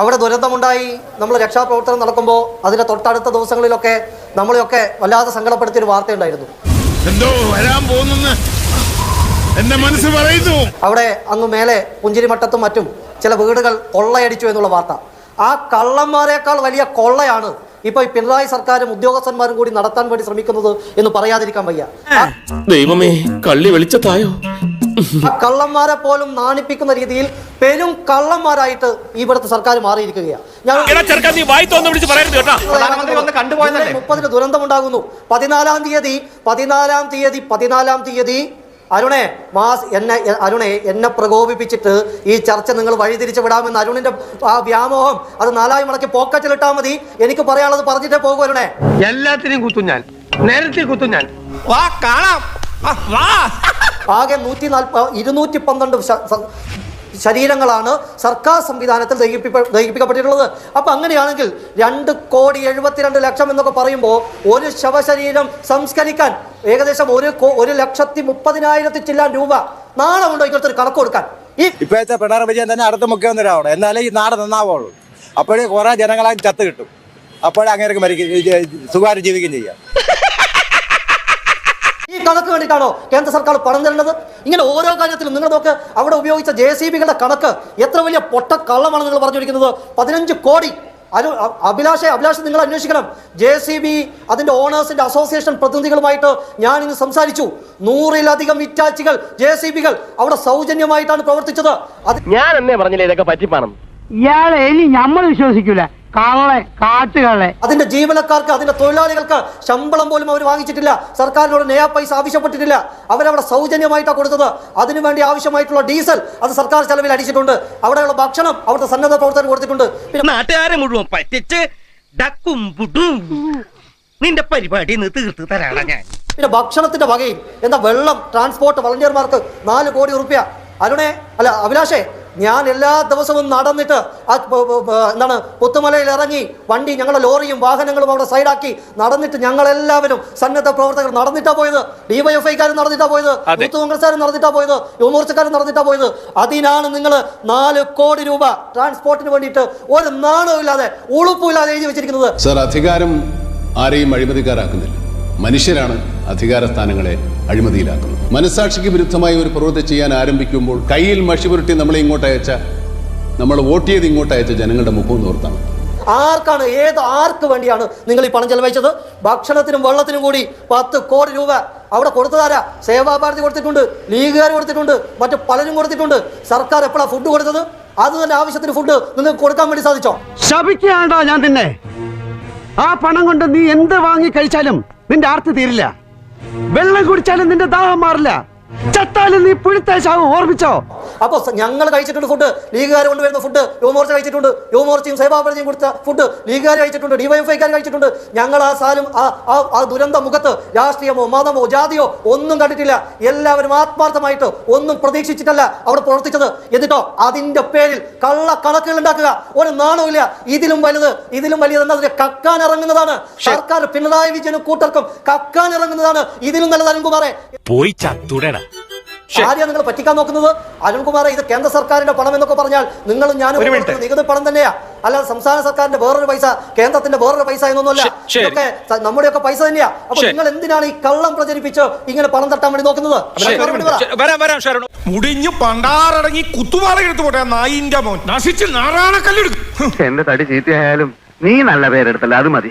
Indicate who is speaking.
Speaker 1: അവിടെ ദുരന്തമുണ്ടായി. നമ്മൾ രക്ഷാപ്രവർത്തനം നടക്കുമ്പോൾ അതിന്റെ തൊട്ടടുത്ത ദിവസങ്ങളിലൊക്കെ നമ്മളെയൊക്കെ വല്ലാതെ സങ്കടപ്പെടുത്തിയൊരു വാർത്തയുണ്ടായിരുന്നു.
Speaker 2: എന്തോ വരാൻ പോകുന്നെന്ന് എന്റെ മനസ്സ് പറയുന്നു.
Speaker 1: അവിടെ അങ്ങ് മേലെ പുഞ്ചിരിമട്ടത്തും മറ്റും ചില വീടുകൾ കൊള്ളയടിച്ചു എന്നുള്ള വാർത്ത. ആ കള്ളന്മാരെക്കാൾ വലിയ കൊള്ളയാണ് ഇപ്പൊ ഈ പിണറായി സർക്കാരും ഉദ്യോഗസ്ഥന്മാരും കൂടി നടത്താൻ വേണ്ടി ശ്രമിക്കുന്നത് എന്ന് പറയാതിരിക്കാൻ വയ്യ.
Speaker 3: ദൈവമേ കള്ളി വെളിച്ചത്തായോ?
Speaker 1: ആ കള്ളന്മാരെ പോലും നാണിപ്പിക്കുന്ന രീതിയിൽ പെരും കള്ളന്മാരായിട്ട് ഇവിടുത്തെ സർക്കാർ മാറിയിരിക്കുകയാണ്. ഞാൻ? മുപ്പതിന് ദുരന്തമുണ്ടാകുന്നു. പതിനാലാം തീയതി പതിനാലാം തീയതി പതിനാലാം തീയതി. അരുണേ മാസ് എന്നെ അരുണെ എന്നെ പ്രകോപിപ്പിച്ചിട്ട് ഈ ചർച്ച നിങ്ങൾ വഴിതിരിച്ചു വിടാമെന്ന് അരുണിന്റെ ആ വ്യാമോഹം അത് നാലായി മടക്കി പോക്കറ്റിലിട്ടാൽ മതി. എനിക്ക് പറയാനുള്ളത് പറഞ്ഞിട്ടേ പോകും അരുണേ.
Speaker 4: എല്ലാത്തിനെയും കുത്തും ഞാൻ. നേരത്തെ കുത്തും ഞാൻ. വാ കാണാം. വാ.
Speaker 1: ആകെ നൂറ്റി നാൽപ്പ ഇരുന്നൂറ്റി പന്ത്രണ്ട് ശരീരങ്ങളാണ് സർക്കാർ സംവിധാനത്തിൽ ദഹിപ്പിപ്പ ദഹിപ്പിക്കപ്പെട്ടിട്ടുള്ളത്. അപ്പം അങ്ങനെയാണെങ്കിൽ രണ്ട് കോടി എഴുപത്തിരണ്ട് ലക്ഷം എന്നൊക്കെ പറയുമ്പോൾ ഒരു ശവശരീരം സംസ്കരിക്കാൻ ഏകദേശം ഒരു ഒരു ലക്ഷത്തി മുപ്പതിനായിരത്തി ചില്ലാൻ രൂപ നാളെ ഉണ്ടോ ഒരു കണക്ക് കൊടുക്കാൻ. ഈ
Speaker 5: ഇപ്പോഴത്തെ പിണറായി വിജയൻ തന്നെ അടുത്ത മുഖ്യമന്ത്രിയാവണം എന്നാലേ ഈ നാട് നന്നാവുള്ളൂ. അപ്പോഴേ കുറേ ജനങ്ങളെ ചത്ത് കിട്ടും. അപ്പോഴേ അങ്ങനെ മരിക്കും സുഖമായിട്ട് ജീവിക്കുകയും ചെയ്യാം.
Speaker 1: കണക്ക് വേണ്ടിയിട്ടാണോ കേന്ദ്ര സർക്കാർ പണം തരേണ്ടത്? ഇങ്ങനെ ഓരോ കാര്യത്തിലും നിങ്ങൾ നോക്ക് അവിടെ ഉപയോഗിച്ച ജെ സി ബികളുടെ കണക്ക് എത്ര വലിയ പൊട്ട കള്ളമാണ് നിങ്ങൾ പറഞ്ഞിരിക്കുന്നത്? പതിനഞ്ച് കോടി. അരു അഭിലാഷെ അഭിലാഷ് നിങ്ങൾ അന്വേഷിക്കണം. ജെ സി ബി അതിന്റെ ഓണേഴ്സിന്റെ അസോസിയേഷൻ പ്രതിനിധികളുമായിട്ട് ഞാൻ ഇന്ന് സംസാരിച്ചു. നൂറിലധികം വിറ്റാച്ചികൾ ജെ സി ബികൾ അവിടെ സൗജന്യമായിട്ടാണ് പ്രവർത്തിച്ചത്. അത്
Speaker 4: ഞാൻ എന്നേ പറഞ്ഞില്ലേ ഇതൊക്കെ പറ്റിപ്പാണ്
Speaker 6: ഇയാളെ ഇനി നമ്മൾ വിശ്വസിക്കൂല. കള്ളെ കാട്ടുകളെ
Speaker 1: അതിന്റെ ജീവനക്കാർക്ക് അതിന്റെ തൊഴിലാളികൾക്ക് ശമ്പളം പോലും അവർ വാങ്ങിച്ചിട്ടില്ല. സർക്കാരിനോട് നയാ പൈസ ആവശ്യപ്പെട്ടിട്ടില്ല. അവരവിടെ സൗജന്യമായിട്ടാണ് കൊടുത്തത്. അതിനുവേണ്ടി ആവശ്യമായിട്ടുള്ള ഡീസൽ അത് സർക്കാർ ചെലവിൽ അടിച്ചിട്ടുണ്ട്. അവിടെയുള്ള ഭക്ഷണം അവിടുത്തെ സന്നദ്ധ പ്രവർത്തകർ കൊടുത്തിട്ടുണ്ട്. പിന്നെ
Speaker 7: നാട്ടുകാരെ മുഴുവൻ പറ്റിച്ച് നിന്റെ പരിപാടി തീർത്ത് തരാണ് ഞാൻ.
Speaker 1: പിന്നെ ഭക്ഷണത്തിന്റെ വകയും എന്താ വെള്ളം ട്രാൻസ്പോർട്ട് വളണ്ടിയർമാർക്ക് നാല് കോടി റുപ്യ. അരുണേ അല്ല അഭിലാഷേ ഞാൻ എല്ലാ ദിവസവും നടന്നിട്ട് ആ എന്താണ് പുത്തുമലയിൽ ഇറങ്ങി വണ്ടി ഞങ്ങളുടെ ലോറിയും വാഹനങ്ങളും അവിടെ സൈഡാക്കി നടന്നിട്ട് ഞങ്ങളെല്ലാവരും സന്നദ്ധ പ്രവർത്തകർ നടന്നിട്ടാ പോയത്. ഡിവൈഎഫ്ഐക്കാരും നടന്നിട്ടാ പോയത്. യൂത്ത് കോൺഗ്രസ്സുകാരും നടന്നിട്ടാ പോയത്. യുവമോർച്ചക്കാരും നടന്നിട്ടാ പോയത്. അതിനാണ് നിങ്ങൾ നാല് കോടി രൂപ ട്രാൻസ്പോർട്ടിന് വേണ്ടിയിട്ട് ഒരു നാണവും ഇല്ലാതെ ഉളുപ്പുമില്ലാതെ എഴുതി വെച്ചിരിക്കുന്നത്.
Speaker 8: സർ അധികാരം ആരെയും അഴിമതിക്കാരാക്കുന്നില്ല. മനുഷ്യരാണ് അധികാര സ്ഥാനങ്ങളെ അഴിമതിയിലാക്കുന്നത്. മനസാക്ഷിക്ക് വിരുദ്ധമായി ഒരു പ്രവൃത്തി ചെയ്യാൻ ആരംഭിക്കുമ്പോൾ കയ്യിൽ മഷി പുരട്ടി നമ്മളെ ഇങ്ങോട്ട് അയച്ച നമ്മൾ വോട്ട് ചെയ്ത് ഇങ്ങോട്ട് അയച്ച ജനങ്ങളുടെ മുഖവും നോർത്താണ്
Speaker 1: ആർക്കാണ് ഏത് ആർക്ക് വേണ്ടിയാണ് നിങ്ങൾ ഈ പണം ചെലവഴിച്ചത്? ഭക്ഷണത്തിനും വെള്ളത്തിനും കൂടി പത്ത് കോടി രൂപ അവിടെ കൊടുത്തതാരാ? സേവാഭാരതി കൊടുത്തിട്ടുണ്ട് ലീഗുകാർ കൊടുത്തിട്ടുണ്ട് മറ്റു പലരും കൊടുത്തിട്ടുണ്ട്. സർക്കാർ എപ്പോഴാണ് ഫുഡ് കൊടുത്തത്? അത് തന്നെ ആവശ്യത്തിന് ഫുഡ് നിങ്ങൾക്ക് കൊടുക്കാൻ വേണ്ടി സാധിച്ചോ?
Speaker 6: ശപിക്കാണ്ടോ ഞാൻ തന്നെ ആ പണം കൊണ്ട് നീ എന്ത് വാങ്ങി കഴിച്ചാലും നിന്റെ ആർത്തി തീരില്ല. വെള്ളം കുടിച്ചാലും നിന്റെ ദാഹം മാറില്ല. ചത്താലും നീ പുഴുത്ത ചാവും ഓർമ്മിച്ചോ?
Speaker 1: അപ്പോൾ ഞങ്ങൾ കഴിച്ചിട്ടുണ്ട് ഫുഡ് ലീഗുകാർ കൊണ്ടുവരുന്ന ഫുഡ് യുവമോർച്ച കഴിച്ചിട്ടുണ്ട്. യുവമോർച്ചയും സേവാപരജയും കൊടുത്ത ഫുഡ് ലീഗുകാർ കഴിച്ചിട്ടുണ്ട് ഡിവൈഎഫ്ഐക്കാർ കഴിച്ചിട്ടുണ്ട്. ഞങ്ങൾ ആ സാലും ആ ദുരന്ത മുഖത്ത് രാഷ്ട്രീയമോ മതമോ ജാതിയോ ഒന്നും കണ്ടിട്ടില്ല. എല്ലാവരും ആത്മാർത്ഥമായിട്ട് ഒന്നും പ്രതീക്ഷിച്ചിട്ടല്ല അവിടെ പ്രവർത്തിച്ചത്. എന്നിട്ടോ അതിന്റെ പേരിൽ കള്ള കണക്കുകൾ ഉണ്ടാക്കുക. ഒരു നാണമില്ല ഇതിലും വലുത് ഇതിലും വലിയത് അതിനെ കക്കാൻ ഇറങ്ങുന്നതാണ്. സർക്കാർ പിണറായി വിജയനും കൂട്ടർക്കും കക്കാൻ ഇറങ്ങുന്നതാണ്. ഇതിലും നല്ലത് അരുൺകുമാറെ
Speaker 3: പോയി ചത്തുടടാ.
Speaker 1: ആരെയാ നിങ്ങൾ പറ്റിക്കാൻ നോക്കുന്നത്? അരുൺകുമാർ ഇത് കേന്ദ്ര സർക്കാരിന്റെ പണം എന്നൊക്കെ പറഞ്ഞാൽ നിങ്ങളും ഞാനും നികുതി പണം തന്നെയാ. അല്ലാതെ സംസ്ഥാന സർക്കാരിന്റെ വേറൊരു പൈസ കേന്ദ്രത്തിന്റെ വേറൊരു പൈസ എന്നൊന്നുമല്ല. ഇതൊക്കെ നമ്മുടെയൊക്കെ പൈസ തന്നെയാ. അപ്പൊ നിങ്ങൾ എന്തിനാണ് ഈ കള്ളം പ്രചരിപ്പിച്ച് ഇങ്ങനെ പണം തട്ടാൻ വേണ്ടി നോക്കുന്നത്?
Speaker 2: മുടിഞ്ഞു പണ്ടാറടങ്ങി എടുത്തു പോട്ടെ നായിന്റെ മോൻ. നശിച്ച് നാറാണക്കല്ലെടുക്കും
Speaker 4: എന്റെ തടി ചീത്തയായാലും നീ നല്ല പേരെടുത്തല്ല അത് മതി.